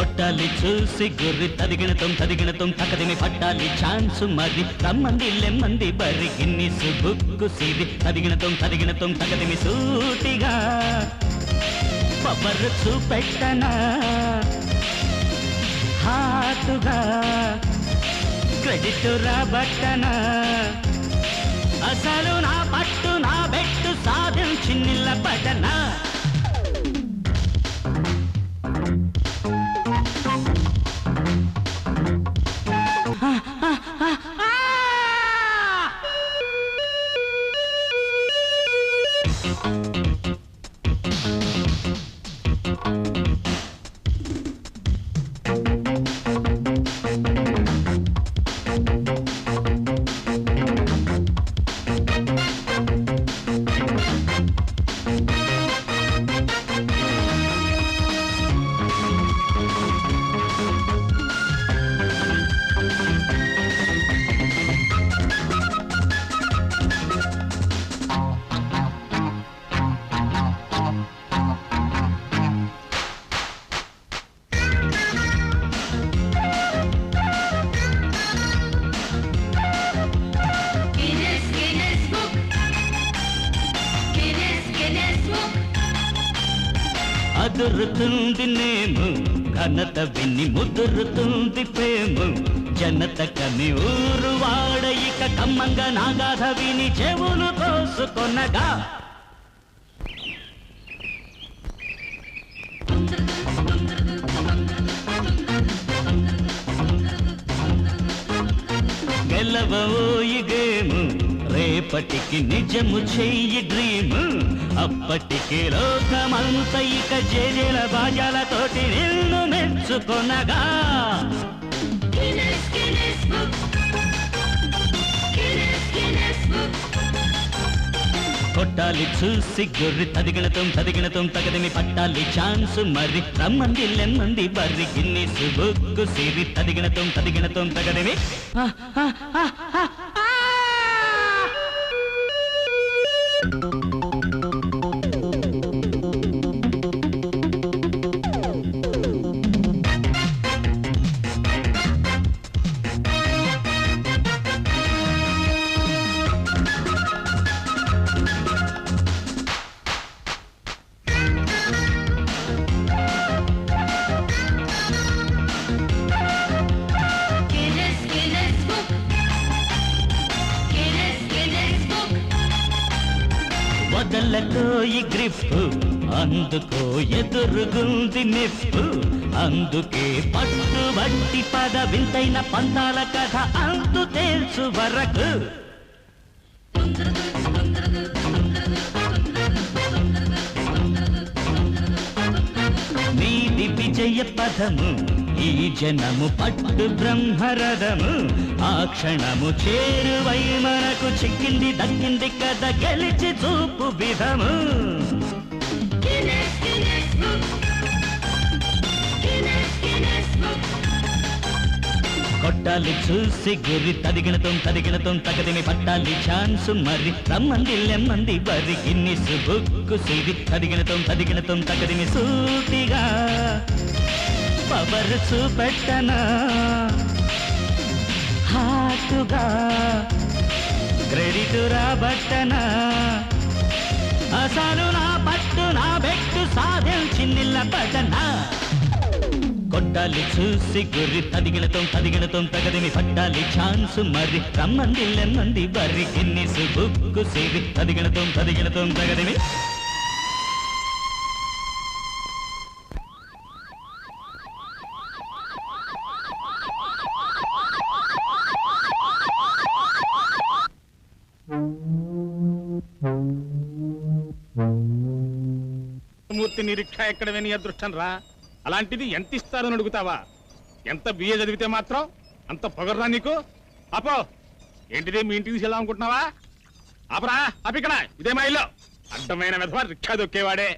కొట్టాలి చూసి గుర్రి తదిగినతం తదిగినతం తకదిమి పట్టాలి ఛాన్స్ మరి. రమ్మంది లెమ్మంది బరి గిన్నిస్ సుబుక్కు సీది. తదిగినతం తదిగినతం తకదిమి సూటిగా. పవర్ చూపెట్టనా? హాటుగా. క్రెడిట్ రాబట్టనా? అసలు నా పట్టు నా బెట్టు సాధించి నిలబడనా Guinness, అదురుతుంది నేము ఘనత విని ముదురుతుంది ప్రేము. జనత కని ఊరు వాడ ఇక కమ్మంగా నాగాధ విని చెవులు కోసుకొనగా గెలవోయి రేపటికి నిజము చెయ్యి డ్రీము అప్పటికి లోకమంత ఇక జేజేల బాజాలతోటి నిన్ను మెచ్చుకొనగా. కొట్టాలి చూసి గుర్రి తదిగినతం తదిగినతం తగదిమి పట్టాలి ఛాన్స్ మరి రమ్మంది లెమ్మంది బర్రి గిన్నిస్ బుక్కు సిరి తదిగినతం తదిగినతం తగదిమి వదలకో ఈ గ్రిప్ అందుకో ఎదురుగుంది నిప్పు. అందుకే పట్టుబట్టి పద వింతైన పంతాల కథ అంతు తెలుసు వరకు. నీది విజయ పదము ఈ జనము పట్టు బ్రహ్మరథము. ఆ క్షణము చేరువై మనకు చిక్కింది దక్కింది కథ గెలిచి చూపు విధము. కొట్టాలి చూసి గురి తదిగినతం తదిగినతం తగదిమి పట్టాలి ఛాన్స్ మరి. రమ్మంది లెమ్మంది బరి గిన్నిస్ బుక్కు సిరి తదిగినతం తదిగినతం తగదిమి సూటిగా. పవర్ చూపెట్టనా? హాటుగా క్రెడిట్ రాబట్టనా? అసలు నా పట్టు నా బెట్టు సాధించి నిలబడనా కొట్టాలి చూసి గుర్రి తదిగినతం తదిగినతం తగదిమి పట్టాలి ఛాన్స్ మరి. రమ్మంది లెమ్మంది బర్రి గిన్నిస్ బుక్కు సిరి. తదిగినతం తదిగినతం తగదిమి వృత్తి నిరీక్ష ఎక్కడ విని అదృష్టం రా? అలాంటిది ఎంత ఇస్తారని అడుగుతావా? ఎంత బిఏ చదివితే మాత్రం అంత పొగర్రా నీకు? అపో ఏంటిది మీ ఇంటికి తీసుకెళ్దాం అనుకుంటున్నావా? ఆపరా అపికడ ఇదే మా ఇల్లు. అడ్డమైన విధవా రిక్షా దొక్కేవాడే.